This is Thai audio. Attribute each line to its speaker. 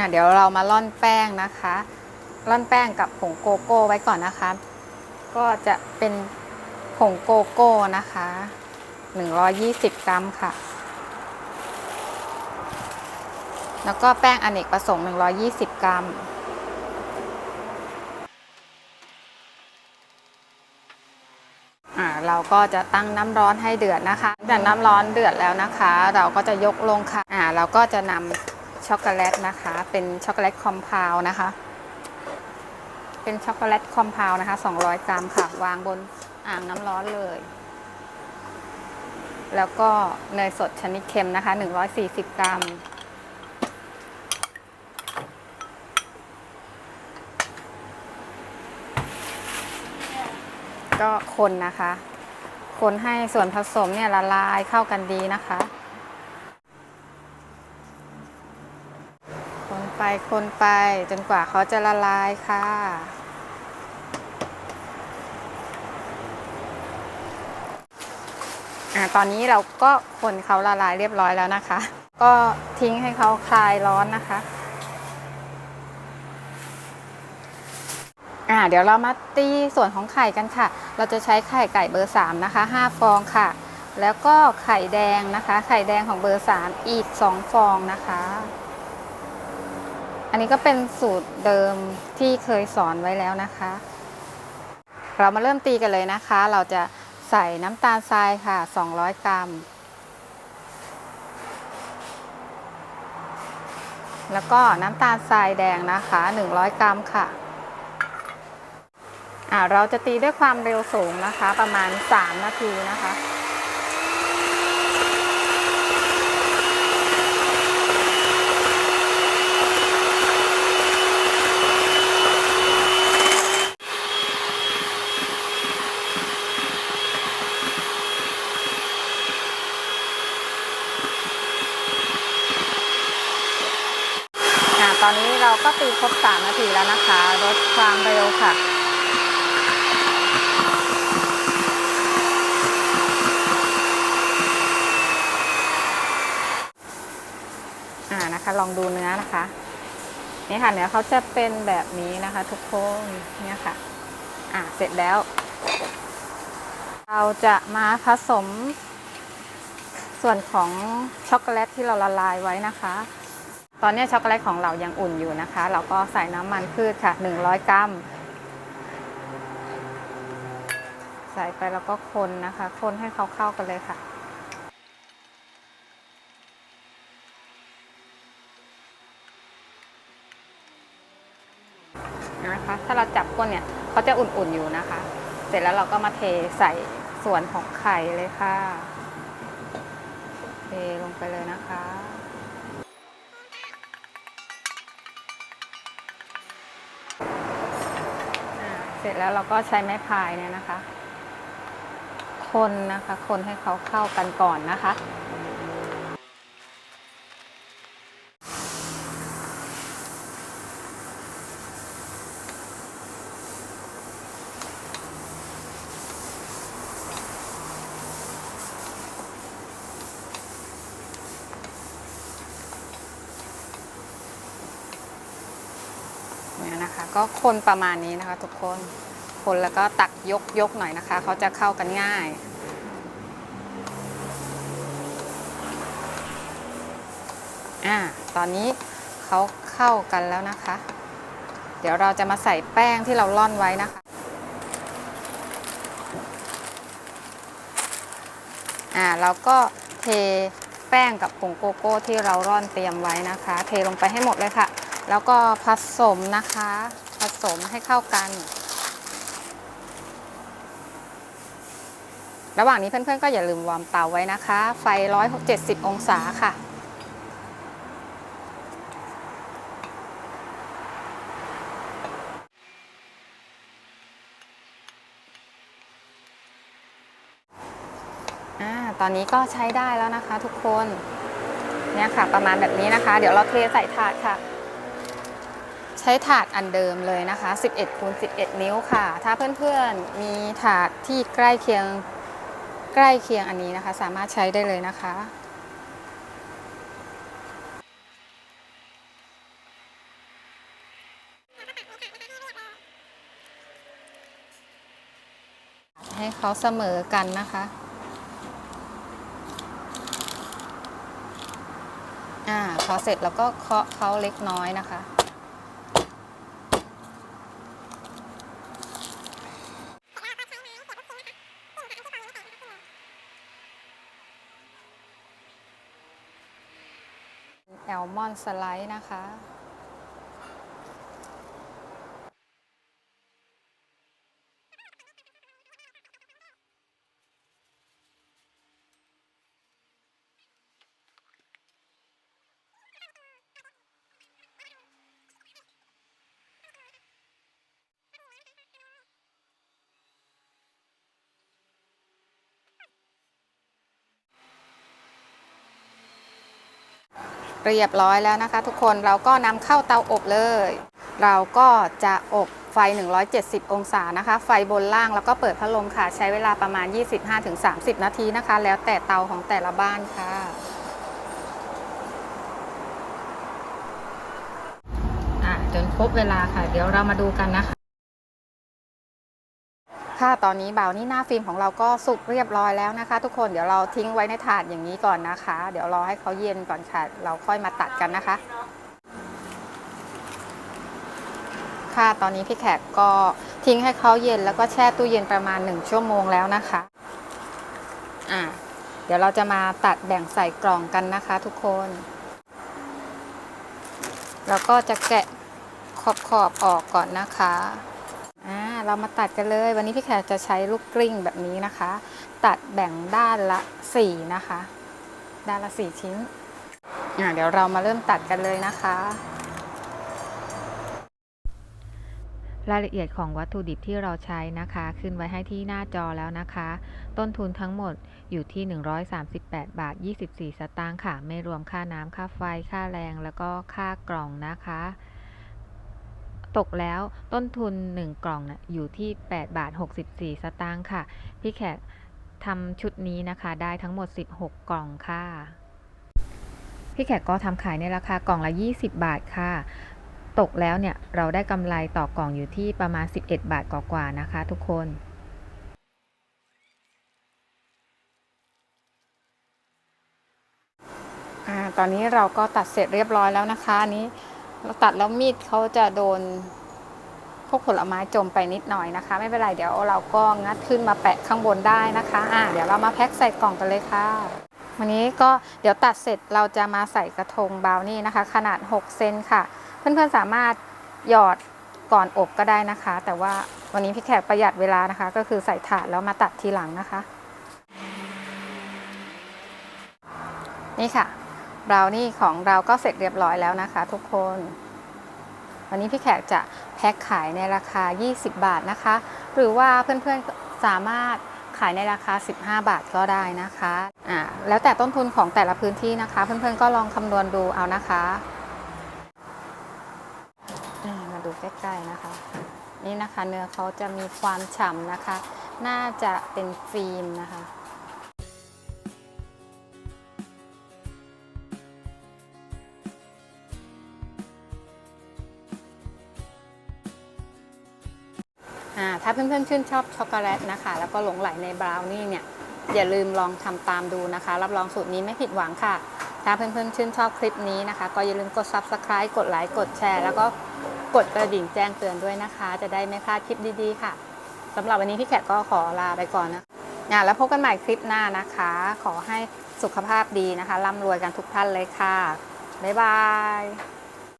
Speaker 1: อะเดี๋ยวเรามาล่อนแป้งนะคะ ล่อนแป้งกับผงโกโก้ไว้ก่อนนะคะ ก็จะเป็นผงโกโก้นะคะ 120 กรัมค่ะ แล้วก็แป้งอเนกประสงค์ 120 กรัมอ่าเราก็จะตั้งน้ำร้อนให้เดือดนะคะจากน้ำร้อนเดือดแล้วนะคะ เราก็จะยกลงค่ะอ่าเราก็จะนำ ช็อกโกแลตนะคะ เป็นช็อกโกแลตคอมเพลนะคะ เป็นช็อกโกแลตคอมเพลนะคะ 200 กรัมค่ะ วางบนอ่างน้ำร้อนเลย แล้วก็เนยสดชนิดเค็มนะคะ 140 กรัม ก็คนนะคะ คนให้ส่วนผสมเนี่ยละลายเข้ากันดีนะคะ คน ไปคนไปจนกว่าเขาจะละลายค่ะ ตอนนี้เราก็คนเขาละลายเรียบร้อยแล้วนะคะ ก็ทิ้งให้เขาคลายร้อนนะคะอ่าเดี๋ยวเรามาตีส่วนของไข่กันค่ะ เราจะใช้ไข่ไก่เบอร์ 3 นะคะ 5 ฟองค่ะ แล้วก็ไข่แดงนะคะ ไข่แดงของเบอร์ 3 อีก 2 ฟองนะคะ อันนี้ก็เป็นสูตรเดิมที่เคยสอนไว้แล้วนะคะ เรามาเริ่มตีกันเลยนะคะ เราจะใส่น้ำตาลทรายค่ะ 200 กรัม แล้วก็น้ำตาลทรายแดงนะคะ 100 กรัมค่ะอ่าเราจะตีด้วยความเร็วสูงนะคะ ประมาณ 3 นาทีนะคะ ตอนนี้เราก็ตีครบ 3 นาทีแล้วนะคะลดความเร็วค่ะอ่านะคะลองดูเนื้อนะคะนี่ค่ะเนื้อเขาจะเป็นแบบนี้นะคะทุกคนเนี่ยค่ะอ่าเสร็จแล้ว เราจะมาผสมส่วนของช็อกโกแลตที่เราละลายไว้นะคะ ตอนนี้ช็อกโกแลตของเรายังอุ่นอยู่นะคะ เราก็ใส่น้ำมันพืชค่ะ 100 กรัม ใส่ไปแล้วก็คนนะคะ คนให้เขาเข้ากันเลยค่ะนะคะถ้าเราจับก้นเนี่ยเขาจะอุ่นๆอยู่นะคะ เสร็จแล้วเราก็มาเทใส่ส่วนของไข่เลยค่ะ เทลงไปเลยนะคะ เสร็จแล้วเราก็ใช้ไม้พายเนี่ยนะคะ คนนะคะ คนให้เขาเข้ากันก่อนนะคะ นี่ยนะคะ ก็คนประมาณนี้นะคะ ทุกคนคนแล้วก็ตักยกยกหน่อยนะคะ เขาจะเข้ากันง่ายอ่าตอนนี้เขาเข้ากันแล้วนะคะ เดี๋ยวเราจะมาใส่แป้งที่เราล่อนไว้นะคะอ่าเราก็เทแป้งกับผงโกโก้ที่เราร่อนเตรียมไว้นะคะ เทลงไปให้หมดเลยค่ะ แล้วก็ผสมนะคะ ผสมให้เข้ากัน ระหว่างนี้เพื่อนๆก็อย่าลืมวอร์มเตาไว้นะคะ ไฟ 170 องศาค่ะอ่าตอนนี้ก็ใช้ได้แล้วนะคะทุกคน เนี่ยค่ะ ประมาณแบบนี้นะคะ เดี๋ยวเราเทใส่ถาดค่ะ ใช้ถาดอันเดิมเลยนะคะ 11คูณ11 นิ้วค่ะ ถ้าเพื่อนๆ มีถาดที่ใกล้เคียงใกล้เคียงอันนี้นะคะ สามารถใช้ได้เลยนะคะ ให้เขาเสมอกันนะคะอ่าพอเสร็จแล้วก็เคาะเขาเล็กน้อยนะคะ แอลมอนสไลด์นะคะ เรียบร้อยแล้วนะคะ ทุกคนเราก็นำเข้าเตาอบเลย เราก็จะอบไฟ 170 องศานะคะ ไฟบนล่างแล้วก็เปิดพัดลมค่ะ ใช้เวลาประมาณ 25-30 นาทีนะคะ แล้วแต่เตาของแต่ละบ้านค่ะจนครบเวลาค่ะ เดี๋ยวเรามาดูกันนะคะ ค่ะตอนนี้เบานี่หน้าฟิล์มของเราก็สุกเรียบร้อยแล้วนะคะ ทุกคนเดี๋ยวเราทิ้งไว้ในถาดอย่างนี้ก่อนนะคะ เดี๋ยวรอให้เขาเย็นก่อนค่ะ เราค่อยมาตัดกันนะคะ ค่ะตอนนี้พี่แขกก็ทิ้งให้เขาเย็นแล้วก็แช่ตู้เย็นประมาณ 1 ชั่วโมงแล้วนะคะอะเดี๋ยวเราจะมาตัดแบ่งใส่กล่องกันนะคะ ทุกคนแล้วก็จะแกะขอบขอบๆออกก่อนนะคะ เรามาตัดกันเลย วันนี้พี่แขกจะใช้ลูกกลิ้งแบบนี้นะคะ ตัดแบ่งด้านละ4นะคะ ด้านละ4ชิ้นอ่าเดี๋ยวเรามาเริ่มตัดกันเลยนะคะ
Speaker 2: รายละเอียดของวัตถุดิบที่เราใช้นะคะ ขึ้นไว้ให้ที่หน้าจอแล้วนะคะ ต้นทุนทั้งหมดอยู่ที่ 138 บาท 24 สตางค์ค่ะ ไม่รวมค่าน้ำค่าไฟ ค่าแรง แล้วก็ค่ากล่องนะคะ ตกแล้วต้นทุน 1 กล่องนะอยู่ที่ 8 บาท 64 สตางค์ค่ะ พี่แขกทำชุดนี้นะคะ ได้ทั้งหมด 16 กล่องค่ะ พี่แขกก็ทำขายในราคากล่องละ 20 บาทค่ะ ตกแล้วเนี่ยเราได้กำไรต่อกล่องอยู่ที่ประมาณ 11 บาทกว่าๆนะคะ ทุกคน
Speaker 1: อ่าตอนนี้เราก็ตัดเสร็จเรียบร้อยแล้วนะคะนี้ เราตัดแล้วมีดเขาจะโดนพวกผลไม้จมไปนิดหน่อยนะคะ ไม่เป็นไรเดี๋ยวเราก็งัดขึ้นมาแปะข้างบนได้นะคะอ่าเดี๋ยวเรามาแพ็คใส่กล่องกันเลยค่ะ วันนี้ก็เดี๋ยวตัดเสร็จเราจะมาใส่กระทงบาวนี่นะคะ ขนาด 6 เซนค่ะ เพื่อนๆสามารถหยอดก่อนอบก็ได้นะคะ แต่ว่าวันนี้พี่แขกประหยัดเวลานะคะ ก็คือใส่ถาดแล้วมาตัดทีหลังนะคะ นี่ค่ะ บราวนี่ของเราก็เสร็จเรียบร้อยแล้วนะคะทุกคน วันนี้พี่แขกจะแพ็คขายในราคา 20 บาทนะคะ หรือว่าเพื่อนๆสามารถขายในราคา 15 บาทก็ได้นะคะอ่าแล้วแต่ต้นทุนของแต่ละพื้นที่นะคะ เพื่อนๆก็ลองคำนวณดูเอานะคะมาดูใกล้ๆนะคะ นี่นะคะเนื้อเขาจะมีความฉ่ำนะคะ น่าจะเป็นฟิล์มนะคะ ถ้าเพื่อนๆชื่นชอบช็อกโกแลตนะคะ แล้วก็หลงไหลในบราวนี่เนี่ยอย่าลืมลองทำตามดูนะคะ รับรองสูตรนี้ไม่ผิดหวังค่ะ ถ้าเพื่อนๆชื่นชอบคลิปนี้นะคะ ก็อย่าลืมกด subscribe กดไลค์กดแชร์ แล้วก็กดกระดิ่งแจ้งเตือนด้วยนะคะ จะได้ไม่พลาดคลิปดีๆค่ะสำหรับวันนี้พี่แขกก็ขอลาไปก่อนนะอ่าแล้วพบกันใหม่คลิปหน้านะคะ ขอให้สุขภาพดีนะคะร่ำรวยกันทุกท่านเลยค่ะ บ๊ายบาย